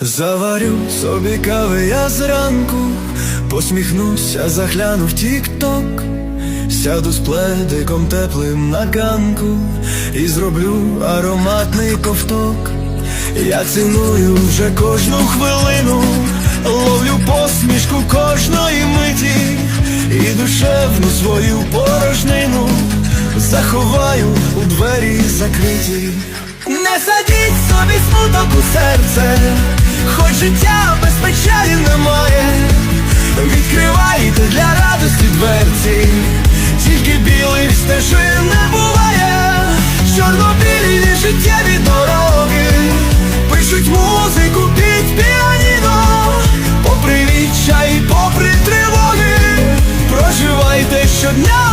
Заварю собі кави я зранку, посміхнуся, загляну в тік-ток, сяду з пледиком теплим на ганку і зроблю ароматний ковток. Я ціную вже кожну хвилину, ловлю посмішку кожної миті, і душевну свою порожнину заховаю у двері закриті. Не садіть собі смуток у серце, життя без печалі немає, відкривайте для радості дверці, тільки білих стежин не буває, чорнобілі життєві дороги, пишуть музику під піаніно, попри віччя і попри тривоги, проживайте щодня.